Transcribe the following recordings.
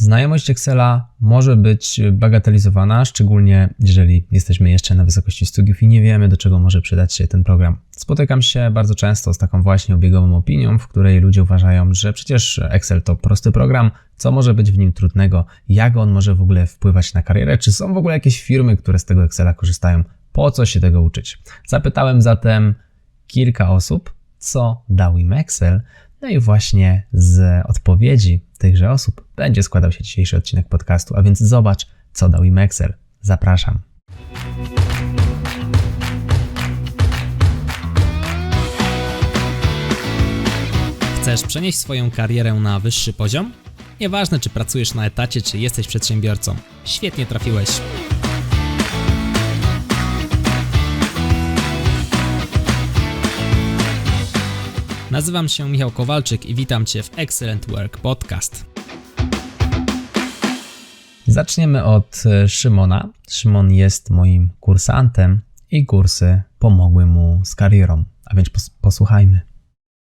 Znajomość Excela może być bagatelizowana, szczególnie jeżeli jesteśmy jeszcze na wysokości studiów i nie wiemy, do czego może przydać się ten program. Spotykam się bardzo często z taką właśnie obiegową opinią, w której ludzie uważają, że przecież Excel to prosty program, co może być w nim trudnego, jak on może w ogóle wpływać na karierę, czy są w ogóle jakieś firmy, które z tego Excela korzystają, po co się tego uczyć. Zapytałem zatem kilka osób, co dał im Excel, no i właśnie z odpowiedzi tychże osób będzie składał się dzisiejszy odcinek podcastu, a więc zobacz, co dał im Excel. Zapraszam. Chcesz przenieść swoją karierę na wyższy poziom? Nieważne, czy pracujesz na etacie, czy jesteś przedsiębiorcą. Świetnie trafiłeś. Nazywam się Michał Kowalczyk i witam Cię w Excellent Work Podcast. Zaczniemy od e, Szymona. Szymon jest moim kursantem i kursy pomogły mu z karierą, a więc pos- posłuchajmy.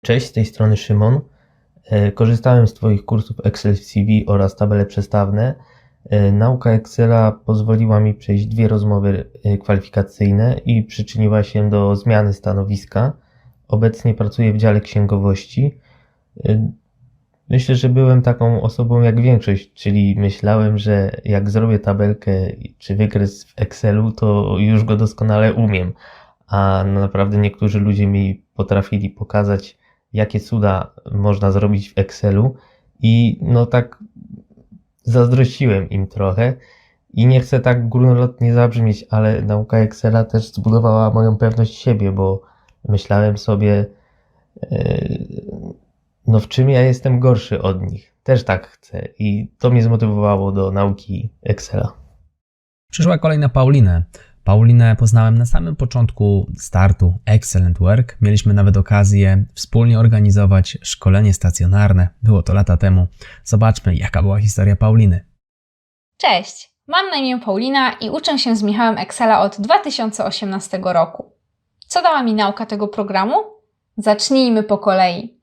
Cześć, z tej strony Szymon. E, Korzystałem z Twoich kursów Excel CV oraz tabele przestawne. E, Nauka Excela pozwoliła mi przejść dwie rozmowy kwalifikacyjne i przyczyniła się do zmiany stanowiska. Obecnie pracuję w dziale księgowości. E, Myślę, że byłem taką osobą jak większość, czyli myślałem, że jak zrobię tabelkę czy wykres w Excelu, to już go doskonale umiem. A naprawdę niektórzy ludzie mi potrafili pokazać, jakie cuda można zrobić w Excelu i no tak zazdrościłem im trochę i nie chcę tak górnolotnie zabrzmieć, ale nauka Excela też zbudowała moją pewność siebie, bo myślałem sobie, yy, no w czym ja jestem gorszy od nich. Też tak chcę i to mnie zmotywowało do nauki Excela. Przyszła kolej na Paulinę. Paulinę poznałem na samym początku startu Excellent Work. Mieliśmy nawet okazję wspólnie organizować szkolenie stacjonarne. Było to lata temu. Zobaczmy, jaka była historia Pauliny. Cześć, mam na imię Paulina i uczę się z Michałem Excela od 2018 roku. Co dała mi nauka tego programu? Zacznijmy po kolei.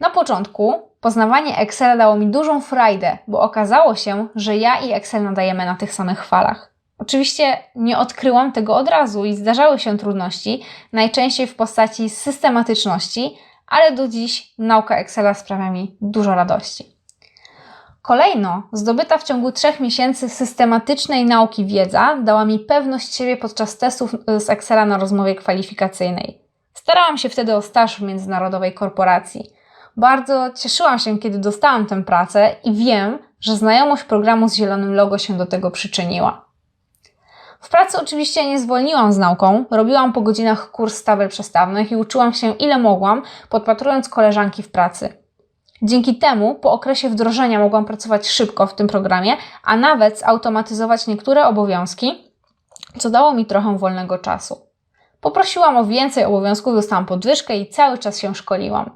Na początku poznawanie Excela dało mi dużą frajdę, bo okazało się, że ja i Excel nadajemy na tych samych falach. Oczywiście nie odkryłam tego od razu i zdarzały się trudności, najczęściej w postaci systematyczności, ale do dziś nauka Excela sprawia mi dużo radości. Kolejno, zdobyta w ciągu trzech miesięcy systematycznej nauki wiedza dała mi pewność siebie podczas testów y, z Excela na rozmowie kwalifikacyjnej. Starałam się wtedy o staż w międzynarodowej korporacji. Bardzo cieszyłam się, kiedy dostałam tę pracę i wiem, że znajomość programu z zielonym logo się do tego przyczyniła. W pracy oczywiście nie zwolniłam z nauką, robiłam po godzinach kurs tabel przestawnych i uczyłam się ile mogłam, podpatrując koleżanki w pracy. Dzięki temu po okresie wdrożenia mogłam pracować szybko w tym programie, a nawet zautomatyzować niektóre obowiązki, co dało mi trochę wolnego czasu. Poprosiłam o więcej obowiązków, dostałam podwyżkę i cały czas się szkoliłam.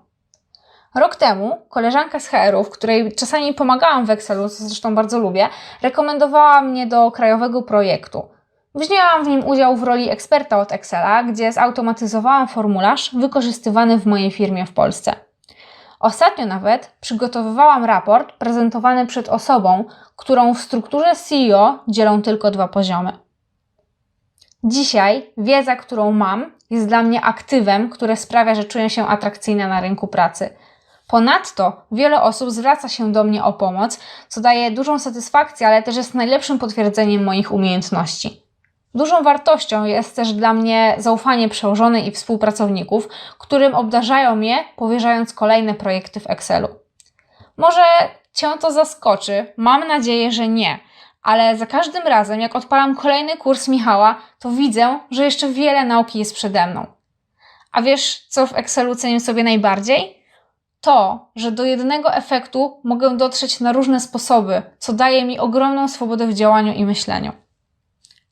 Rok temu koleżanka z HR-ów, której czasami pomagałam w Excelu, co zresztą bardzo lubię, rekomendowała mnie do krajowego projektu. Wzięłam w nim udział w roli eksperta od Excela, gdzie zautomatyzowałam formularz wykorzystywany w mojej firmie w Polsce. Ostatnio nawet przygotowywałam raport prezentowany przed osobą, którą w strukturze CEO dzielą tylko dwa poziomy. Dzisiaj wiedza, którą mam, jest dla mnie aktywem, które sprawia, że czuję się atrakcyjna na rynku pracy. Ponadto wiele osób zwraca się do mnie o pomoc, co daje dużą satysfakcję, ale też jest najlepszym potwierdzeniem moich umiejętności. Dużą wartością jest też dla mnie zaufanie przełożonej i współpracowników, którym obdarzają mnie, powierzając kolejne projekty w Excelu. Może Cię to zaskoczy, mam nadzieję, że nie, ale za każdym razem, jak odpalam kolejny kurs Michała, to widzę, że jeszcze wiele nauki jest przede mną. A wiesz, co w Excelu cenię sobie najbardziej? To, że do jednego efektu mogę dotrzeć na różne sposoby, co daje mi ogromną swobodę w działaniu i myśleniu.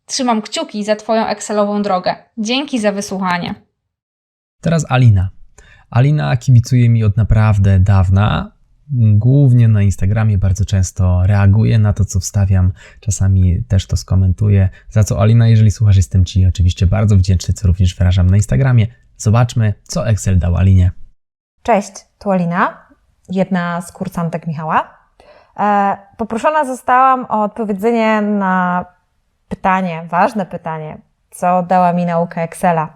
Trzymam kciuki za Twoją Excelową drogę. Dzięki za wysłuchanie. Teraz Alina. Alina kibicuje mi od naprawdę dawna. Głównie na Instagramie bardzo często reaguje na to, co wstawiam. Czasami też to skomentuję. Za co Alina, jeżeli słuchasz, jestem Ci oczywiście bardzo wdzięczny, co również wyrażam na Instagramie. Zobaczmy, co Excel dał Alinie. Cześć, tu Alina, jedna z kursantek Michała. E, Poproszona zostałam o odpowiedzenie na pytanie, ważne pytanie, co dała mi nauka Excela.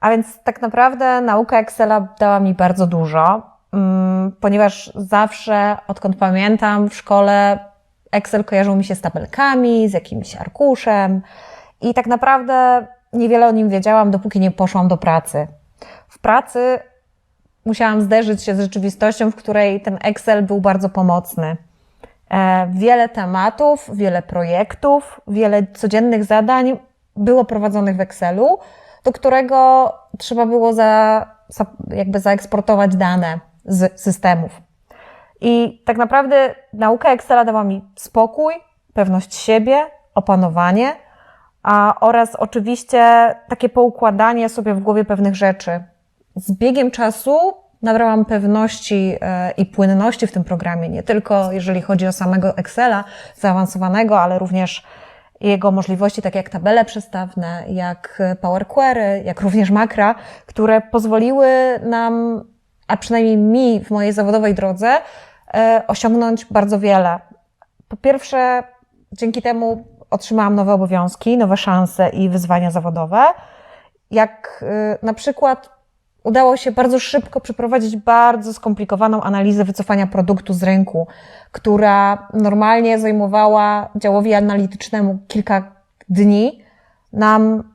A więc tak naprawdę nauka Excela dała mi bardzo dużo, mm, ponieważ zawsze, odkąd pamiętam, w szkole Excel kojarzył mi się z tabelkami, z jakimś arkuszem i tak naprawdę niewiele o nim wiedziałam, dopóki nie poszłam do pracy. W pracy musiałam zderzyć się z rzeczywistością, w której ten Excel był bardzo pomocny. E, Wiele tematów, wiele projektów, wiele codziennych zadań było prowadzonych w Excelu, do którego trzeba było za, jakby zaeksportować dane z systemów. I tak naprawdę nauka Excela dała mi spokój, pewność siebie, opanowanie, a oraz oczywiście takie poukładanie sobie w głowie pewnych rzeczy. Z biegiem czasu nabrałam pewności e, i płynności w tym programie, nie tylko jeżeli chodzi o samego Excela zaawansowanego, ale również jego możliwości, tak jak tabele przestawne, jak Power Query, jak również makra, które pozwoliły nam, a przynajmniej mi w mojej zawodowej drodze, e, osiągnąć bardzo wiele. Po pierwsze, dzięki temu otrzymałam nowe obowiązki, nowe szanse i wyzwania zawodowe. Jak na przykład udało się bardzo szybko przeprowadzić bardzo skomplikowaną analizę wycofania produktu z rynku, która normalnie zajmowała działowi analitycznemu kilka dni. Nam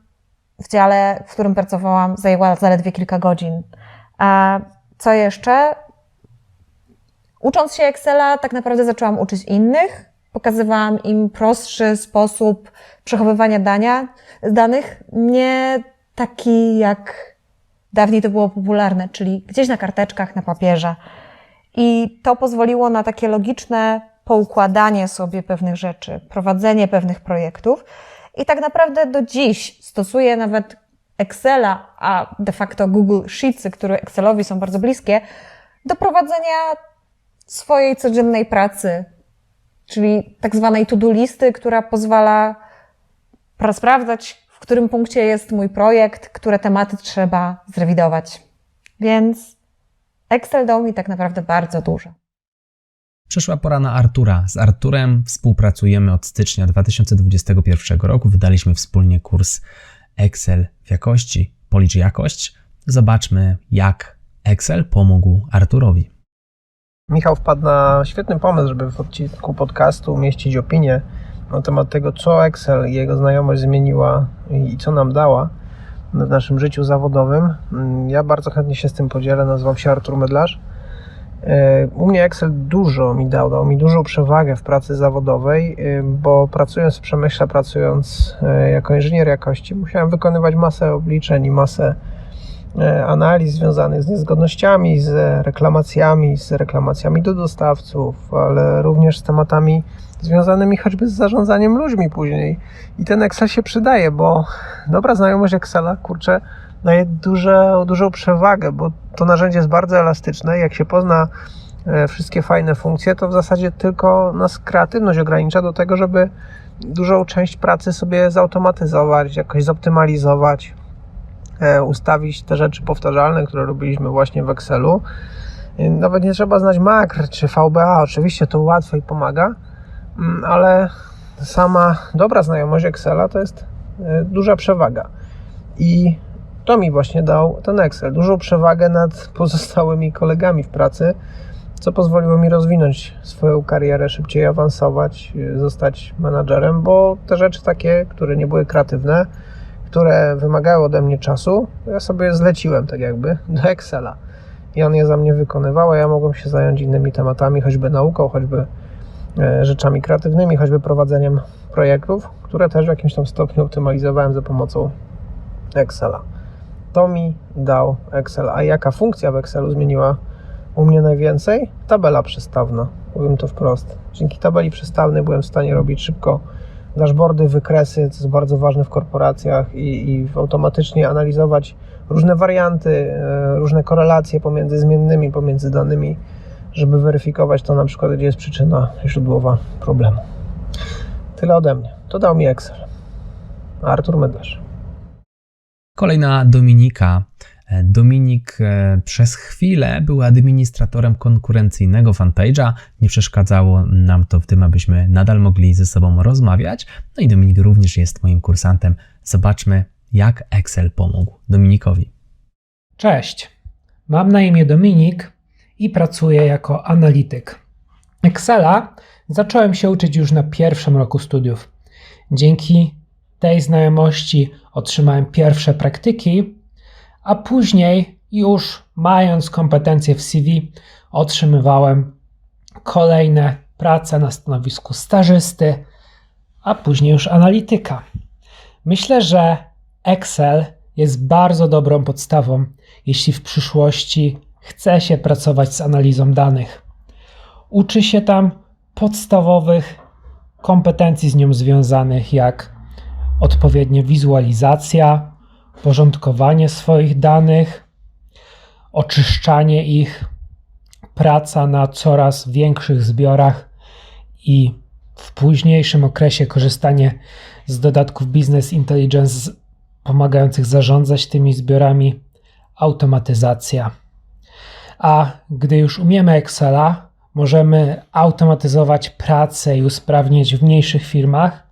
w dziale, w którym pracowałam, zajęła zaledwie kilka godzin. A co jeszcze? Ucząc się Excela, tak naprawdę zaczęłam uczyć innych. Pokazywałam im prostszy sposób przechowywania dania, danych, nie taki jak dawniej to było popularne, czyli gdzieś na karteczkach, na papierze. I to pozwoliło na takie logiczne poukładanie sobie pewnych rzeczy, prowadzenie pewnych projektów. I tak naprawdę do dziś stosuję nawet Excela, a de facto Google Sheetsy, które Excelowi są bardzo bliskie, do prowadzenia swojej codziennej pracy, czyli tak zwanej to-do listy, która pozwala pra- sprawdzać, w którym punkcie jest mój projekt, które tematy trzeba zrewidować. Więc Excel dał mi tak naprawdę bardzo dużo. Przyszła pora na Artura. Z Arturem współpracujemy od stycznia 2021 roku. Wydaliśmy wspólnie kurs Excel w jakości, policz jakość. Zobaczmy, jak Excel pomógł Arturowi. Michał wpadł na świetny pomysł, żeby w odcinku podcastu umieścić opinię na temat tego, co Excel i jego znajomość zmieniła i co nam dała w naszym życiu zawodowym. Mm, Ja bardzo chętnie się z tym podzielę. Nazywam się Artur Mydlarz. E, U mnie Excel dużo mi dał, dał mi dużą przewagę w pracy zawodowej, e, bo pracując w przemyśle, pracując e, jako inżynier jakości, musiałem wykonywać masę obliczeń i masę analiz związanych z niezgodnościami, z reklamacjami, z reklamacjami do dostawców, ale również z tematami związanymi choćby z zarządzaniem ludźmi później. I ten Excel się przydaje, bo dobra znajomość Excela, kurczę, daje duże, dużą przewagę, bo to narzędzie jest bardzo elastyczne. Jak się pozna e, wszystkie fajne funkcje, to w zasadzie tylko nas kreatywność ogranicza do tego, żeby dużą część pracy sobie zautomatyzować, jakoś zoptymalizować, e, ustawić te rzeczy powtarzalne, które robiliśmy właśnie w Excelu. E, Nawet nie trzeba znać makr czy VBA, oczywiście to łatwiej pomaga, mm, ale sama dobra znajomość Excela to jest e, duża przewaga. I to mi właśnie dał ten Excel. Dużą przewagę nad pozostałymi kolegami w pracy, co pozwoliło mi rozwinąć swoją karierę, szybciej awansować, e, zostać menadżerem, bo te rzeczy takie, które nie były kreatywne, które wymagały ode mnie czasu, ja sobie zleciłem tak jakby do Excela. I on je za mnie wykonywał, a ja mogłem się zająć innymi tematami, choćby nauką, choćby e, rzeczami kreatywnymi, choćby prowadzeniem projektów, które też w jakimś tam stopniu optymalizowałem za pomocą Excela. To mi dał Excel. A jaka funkcja w Excelu zmieniła u mnie najwięcej? Tabela przestawna. Powiem to wprost. Dzięki tabeli przestawnej byłem w stanie robić szybko dashboardy, wykresy, co jest bardzo ważne w korporacjach i, i automatycznie analizować różne warianty, e, różne korelacje pomiędzy zmiennymi, pomiędzy danymi, żeby weryfikować to na przykład, gdzie jest przyczyna źródłowa problemu. Tyle ode mnie. To dał mi Excel. Artur Mydlarz. Kolejna Dominika Dominik e, przez chwilę był administratorem konkurencyjnego fanpage'a. Nie przeszkadzało nam to w tym, abyśmy nadal mogli ze sobą rozmawiać. No i Dominik również jest moim kursantem. Zobaczmy, jak Excel pomógł Dominikowi. Cześć, mam na imię Dominik i pracuję jako analityk. Excela zacząłem się uczyć już na pierwszym roku studiów. Dzięki tej znajomości otrzymałem pierwsze praktyki, a później, już mając kompetencje w CV, otrzymywałem kolejne prace na stanowisku stażysty, a później już analityka. Myślę, że Excel jest bardzo dobrą podstawą, jeśli w przyszłości chce się pracować z analizą danych. Uczy się tam podstawowych kompetencji z nią związanych, jak odpowiednia wizualizacja, porządkowanie swoich danych, oczyszczanie ich, praca na coraz większych zbiorach i w późniejszym okresie korzystanie z dodatków Business Intelligence pomagających zarządzać tymi zbiorami, automatyzacja. A gdy już umiemy Excela, możemy automatyzować pracę i usprawnić w mniejszych firmach,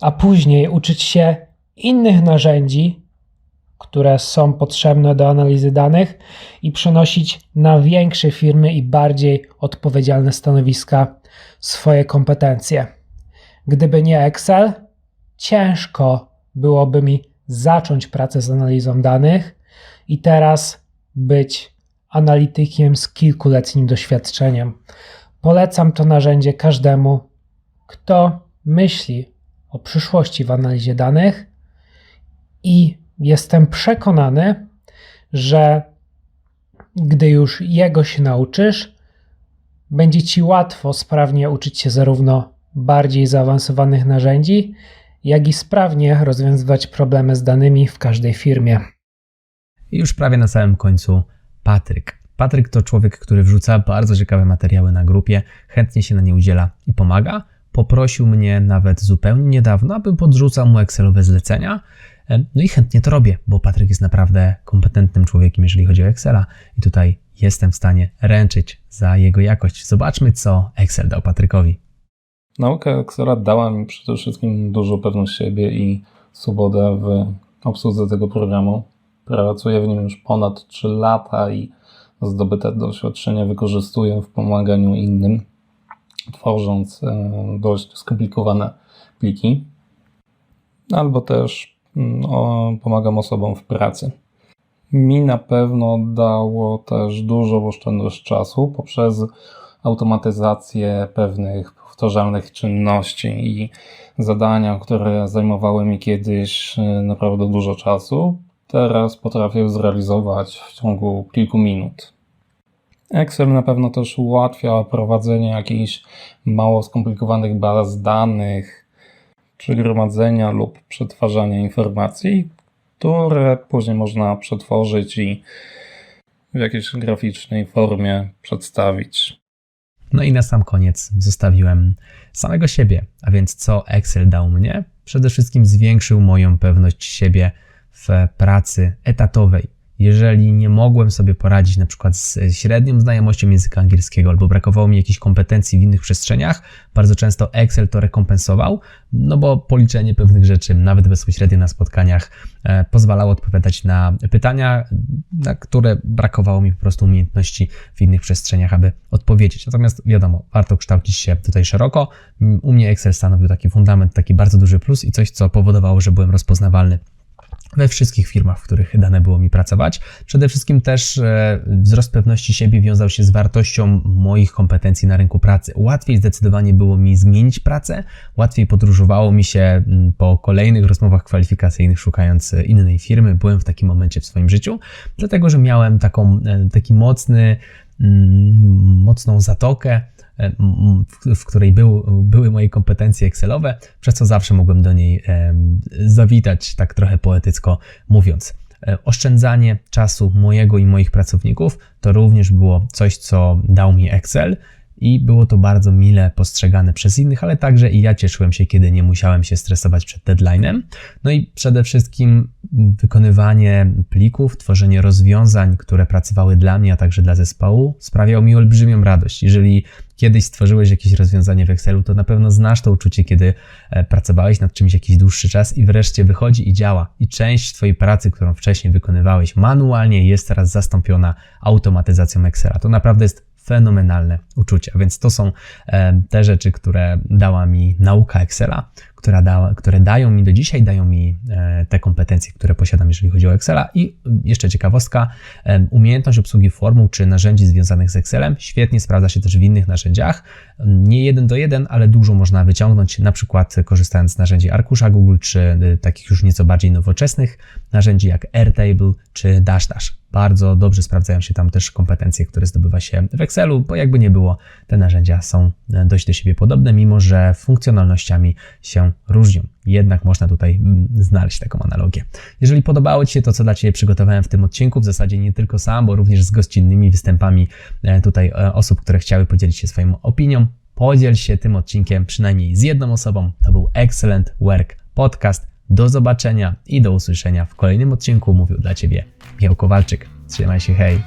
a później uczyć się innych narzędzi, które są potrzebne do analizy danych i przenosić na większe firmy i bardziej odpowiedzialne stanowiska swoje kompetencje. Gdyby nie Excel, ciężko byłoby mi zacząć pracę z analizą danych i teraz być analitykiem z kilkuletnim doświadczeniem. Polecam to narzędzie każdemu, kto myśli o przyszłości w analizie danych i jestem przekonany, że gdy już jego się nauczysz, będzie ci łatwo sprawnie uczyć się zarówno bardziej zaawansowanych narzędzi, jak i sprawnie rozwiązywać problemy z danymi w każdej firmie. I już prawie na samym końcu Patryk. Patryk to człowiek, który wrzuca bardzo ciekawe materiały na grupie, chętnie się na nie udziela i pomaga. Poprosił mnie nawet zupełnie niedawno, abym podrzucał mu Excelowe zlecenia. No i chętnie to robię, bo Patryk jest naprawdę kompetentnym człowiekiem, jeżeli chodzi o Excela. I tutaj jestem w stanie ręczyć za jego jakość. Zobaczmy, co Excel dał Patrykowi. Nauka Excela dała mi przede wszystkim dużo pewność siebie i swobodę w obsłudze tego programu. Pracuję w nim już ponad 3 lata i zdobyte doświadczenie wykorzystuję w pomaganiu innym, tworząc dość skomplikowane pliki, albo też o, pomagam osobom w pracy. Mi na pewno dało też dużo oszczędność czasu poprzez automatyzację pewnych powtarzalnych czynności i zadania, które zajmowały mi kiedyś e, naprawdę dużo czasu, teraz potrafię zrealizować w ciągu kilku minut. Excel na pewno też ułatwia prowadzenie jakichś mało skomplikowanych baz danych, czy gromadzenia lub przetwarzania informacji, które później można przetworzyć i w jakiejś graficznej formie przedstawić. No i na sam koniec zostawiłem samego siebie, a więc co Excel dał mnie? Przede wszystkim zwiększył moją pewność siebie w pracy etatowej. Jeżeli nie mogłem sobie poradzić na przykład z średnią znajomością języka angielskiego albo brakowało mi jakichś kompetencji w innych przestrzeniach, bardzo często Excel to rekompensował, no bo policzenie pewnych rzeczy, nawet bezpośrednio na spotkaniach, e, pozwalało odpowiadać na pytania, na które brakowało mi po prostu umiejętności w innych przestrzeniach, aby odpowiedzieć. Natomiast wiadomo, warto kształcić się tutaj szeroko. U mnie Excel stanowił taki fundament, taki bardzo duży plus i coś, co powodowało, że byłem rozpoznawalny we wszystkich firmach, w których dane było mi pracować. Przede wszystkim też e, wzrost pewności siebie wiązał się z wartością moich kompetencji na rynku pracy. Łatwiej zdecydowanie było mi zmienić pracę, łatwiej podróżowało mi się po kolejnych rozmowach kwalifikacyjnych, szukając e, innej firmy. Byłem w takim momencie w swoim życiu, dlatego że miałem taką, e, taki mocny, mocną zatokę w, w której był, były moje kompetencje Excelowe, przez co zawsze mogłem do niej zawitać, tak trochę poetycko mówiąc. E, Oszczędzanie czasu mojego i moich pracowników to również było coś, co dał mi Excel. I było to bardzo mile postrzegane przez innych, ale także i ja cieszyłem się, kiedy nie musiałem się stresować przed deadline'em. No i przede wszystkim wykonywanie plików, tworzenie rozwiązań, które pracowały dla mnie, a także dla zespołu, sprawiało mi olbrzymią radość. Jeżeli kiedyś stworzyłeś jakieś rozwiązanie w Excelu, to na pewno znasz to uczucie, kiedy e, pracowałeś nad czymś jakiś dłuższy czas i wreszcie wychodzi i działa. I część Twojej pracy, którą wcześniej wykonywałeś manualnie, jest teraz zastąpiona automatyzacją Excela. To naprawdę jest fenomenalne uczucie. A więc to są e, te rzeczy, które dała mi nauka Excela, która dała, które dają mi do dzisiaj, dają mi e, te kompetencje, które posiadam, jeżeli chodzi o Excela. I jeszcze ciekawostka, e, umiejętność obsługi formuł czy narzędzi związanych z Excelem świetnie sprawdza się też w innych narzędziach. Nie jeden do jeden, ale dużo można wyciągnąć, na przykład korzystając z narzędzi arkusza Google, czy takich już nieco bardziej nowoczesnych narzędzi jak Airtable czy DashDash. Bardzo dobrze sprawdzają się tam też kompetencje, które zdobywa się w Excelu, bo jakby nie było, te narzędzia są e, dość do siebie podobne, mimo że funkcjonalnościami się różnią. Jednak można tutaj mm, znaleźć taką analogię. Jeżeli podobało Ci się to, co dla Ciebie przygotowałem w tym odcinku, w zasadzie nie tylko sam, bo również z gościnnymi występami e, tutaj e, osób, które chciały podzielić się swoją opinią, podziel się tym odcinkiem przynajmniej z jedną osobą. To był Excellent Work Podcast. Do zobaczenia i do usłyszenia w kolejnym odcinku. Mówił dla Ciebie Michał Kowalczyk. Trzymaj się, hej!